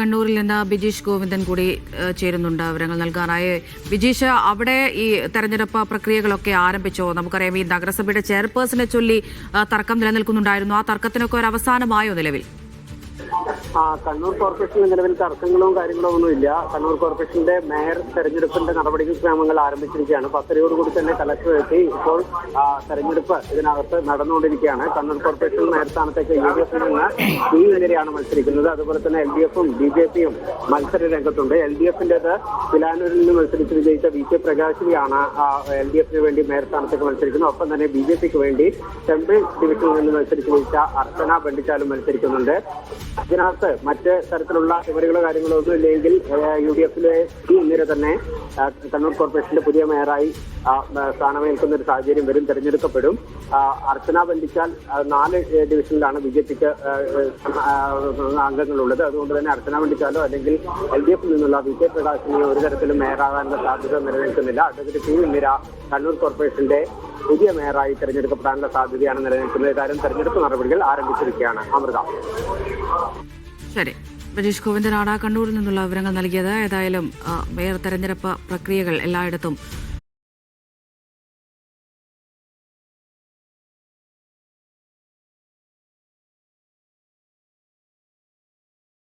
കണ്ണൂരിൽ നിന്ന് ബിജീഷ് ഗോവിന്ദൻ കൂടി ചേരുന്നുണ്ട് വിവരങ്ങൾ നൽകാനായി. ബിജീഷ് അവിടെ ഈ തെരഞ്ഞെടുപ്പ് പ്രക്രിയകളൊക്കെ ആരംഭിച്ചോ? നമുക്കറിയാം ഈ നഗരസഭയുടെ ചെയർപേഴ്സണെ ചൊല്ലി തർക്കം നിലനിൽക്കുന്നുണ്ടായിരുന്നു. ആ തർക്കത്തിനൊക്കെ ഒരു അവസാനമായോ നിലവിൽ? കണ്ണൂർ കോർപ്പറേഷനിൽ നിലവിൽ തർക്കങ്ങളും കാര്യങ്ങളോ ഒന്നുമില്ല കണ്ണൂർ കോർപ്പറേഷന്റെ മേയർ തെരഞ്ഞെടുപ്പിന്റെ നടപടിക്രമങ്ങൾ ആരംഭിച്ചിരിക്കുകയാണ്. പത്തരയോടുകൂടി തന്നെ കലക്ടർ എത്തി. ഇപ്പോൾ ആ, തെരഞ്ഞെടുപ്പ് ഇതിനകത്ത് നടന്നുകൊണ്ടിരിക്കുകയാണ്. കണ്ണൂർ കോർപ്പറേഷൻ മേയർ സ്ഥാനത്തേക്ക് യു ഡി എഫിൽ നിന്ന് ഈ മത്സരിക്കുന്നത്. അതുപോലെ തന്നെ എൽ ഡി എഫും ബി ജെ പിയും മത്സര രംഗത്തുണ്ട്. എൽ ഡി എഫിന്റേത് പിലാനൂരിൽ നിന്ന് മത്സരിച്ച് വിജയിച്ച വി കെ പ്രകാശിനിയാണ് എൽ ഡി എഫിന് വേണ്ടി മേയർ സ്ഥാനത്തേക്ക് മത്സരിക്കുന്നത്. ഒപ്പം തന്നെ ബി ജെ പിക്ക് വേണ്ടി ടെമ്പിൾ ഡിവിഷനിൽ നിന്ന് മത്സരിച്ച് വിജയിച്ച അർച്ചന ബണ്ടിച്ചാലും മത്സരിക്കുന്നുണ്ട്. ഇതിനകത്ത് മറ്റ് തരത്തിലുള്ള വിവരങ്ങളോ കാര്യങ്ങളോ ഒന്നും ഇല്ലെങ്കിൽ യു ഡി എഫിലെ നിര തന്നെ കണ്ണൂർ കോർപ്പറേഷന്റെ പുതിയ മേയറായി സ്ഥാനമേൽക്കുന്ന ഒരു സാഹചര്യം വരും തെരഞ്ഞെടുക്കപ്പെടും. അർച്ചന ബന്ധിച്ചാൽ നാല് ഡിവിഷനിലാണ് ബി ജെ പിക്ക് അംഗങ്ങളുള്ളത്. അതുകൊണ്ട് തന്നെ അർച്ചന ബന്ധിച്ചാലോ അല്ലെങ്കിൽ എൽ ഡി എഫിൽ നിന്നുള്ള വി കെ പ്രകാശിനെ ഒരു തരത്തിലും മേയറാകാനുള്ള സാധ്യത നിലനിൽക്കുന്നില്ല. അഡ്വക്കേറ്റ് പി ഇന്ദിര കണ്ണൂർ കോർപ്പറേഷന്റെ പുതിയ മേയറായി തെരഞ്ഞെടുക്കപ്പെടാനുള്ള സാധ്യതയാണ് നിലനിൽക്കുന്നത്. കാര്യം തെരഞ്ഞെടുപ്പ് നടപടികൾ ആരംഭിച്ചിരിക്കുകയാണ്. അമൃത. ശരി. ബിജീഷ് ഗോവിന്ദനാണ് കണ്ണൂരിൽ നിന്നുള്ള വിവരങ്ങൾ നൽകിയത് ഏതായാലും മേയർ തെരഞ്ഞെടുപ്പ് പ്രക്രിയകൾ എല്ലായിടത്തും